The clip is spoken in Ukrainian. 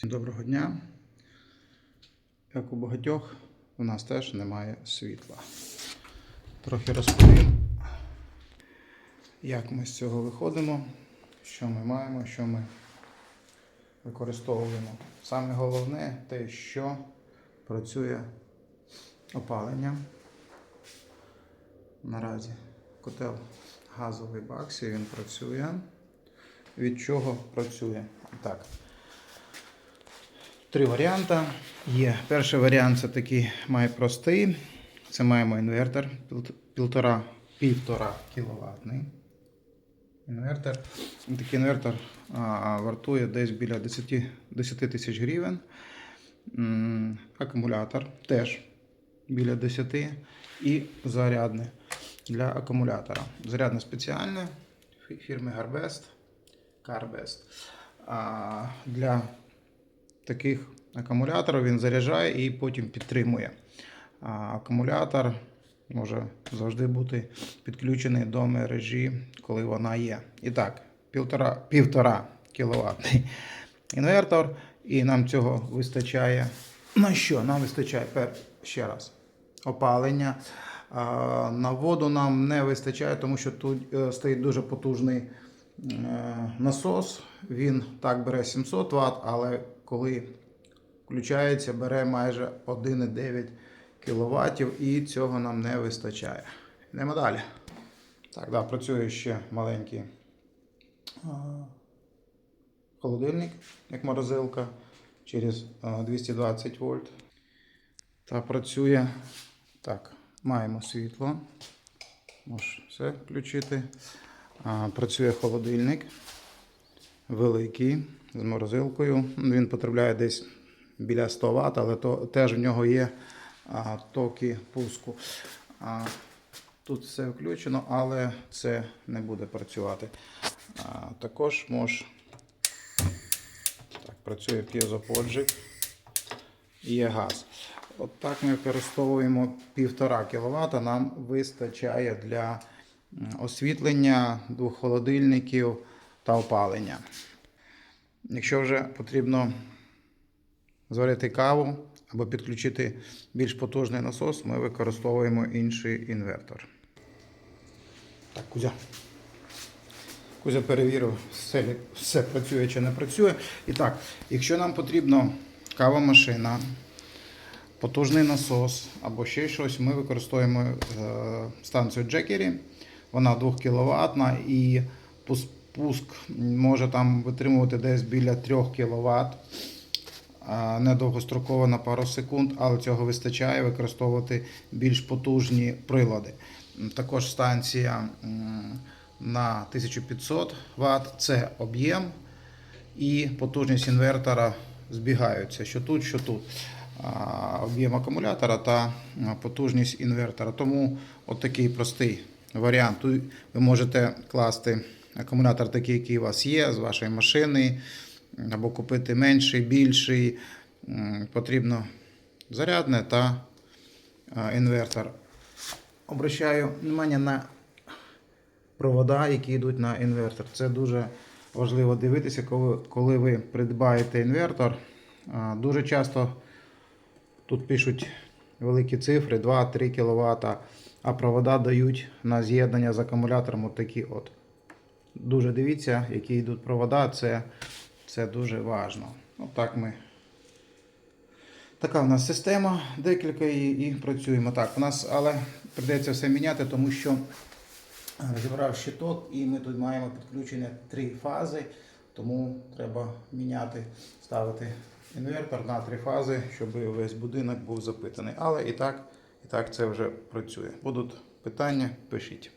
Всім доброго дня. Як у багатьох, у нас теж немає світла. Трохи розповім, як ми з цього виходимо, що ми маємо, що ми використовуємо. Саме головне те, що працює опалення. Наразі котел газовий баксі, він працює. Від чого працює? Так. Три варіанти є. Перший варіант це такий має простий. Це маємо інвертор пів- півтора, півтора кіловатний. Інвертор. Такий інвертор а, вартує десь біля 10, 10 тисяч гривень. Акумулятор теж біля 10 і зарядне для акумулятора. Зарядне спеціальне фі- фірми Garbest. Carbest. А, для таких акумуляторів він заряджає і потім підтримує. А акумулятор може завжди бути підключений до мережі, коли вона є. І так, півтора, півтора кВт інвертор, і нам цього вистачає. На що? Нам вистачає ще раз опалення. На воду нам не вистачає, тому що тут е, стоїть дуже потужний е, насос. Він так бере 700 Вт, але коли включається, бере майже 1,9 кВт і цього нам не вистачає. Йдемо далі. Так, да, працює ще маленький а, холодильник, як морозилка, через а, 220 вольт. Та працює. Так, маємо світло. Можеш все включити. А, працює холодильник великий з морозилкою. Він потребляє десь біля 100 Вт, але то, теж в нього є а, токи пуску. А, тут все включено, але це не буде працювати. А, також може так, працює п'єзоподжик і є газ. От так ми використовуємо 1,5 кВт. Нам вистачає для освітлення двох холодильників та опалення. Якщо вже потрібно зварити каву або підключити більш потужний насос, ми використовуємо інший інвертор. Так, Кузя. Кузя перевірив, все, все працює чи не працює. І так, якщо нам потрібна кавомашина, потужний насос або ще щось, ми використовуємо е, станцію Джекері. Вона 2 кВт і пуск може там витримувати десь біля 3 кВт. Недовгостроково на пару секунд, але цього вистачає використовувати більш потужні прилади. Також станція на 1500 Вт це об'єм і потужність інвертора збігаються, що тут, що тут. Об'єм акумулятора та потужність інвертора. Тому от такий простий варіант. Ви можете класти акумулятор такий, який у вас є, з вашої машини, або купити менший, більший. Потрібно зарядне та інвертор. Обращаю внимание на провода, які йдуть на інвертор. Це дуже важливо дивитися, коли, коли ви придбаєте інвертор. Дуже часто тут пишуть великі цифри 2-3 кВт, а провода дають на з'єднання з акумулятором от такі от. Дуже дивіться, які йдуть провода, це, це дуже важливо. Отак ми. Така в нас система, декілька і, і працюємо так. У нас, але прийдеться все міняти, тому що розібрав щиток і ми тут маємо підключення три фази, тому треба міняти, ставити інвертор на три фази, щоб весь будинок був запитаний. Але і так, і так це вже працює. Будуть питання, пишіть.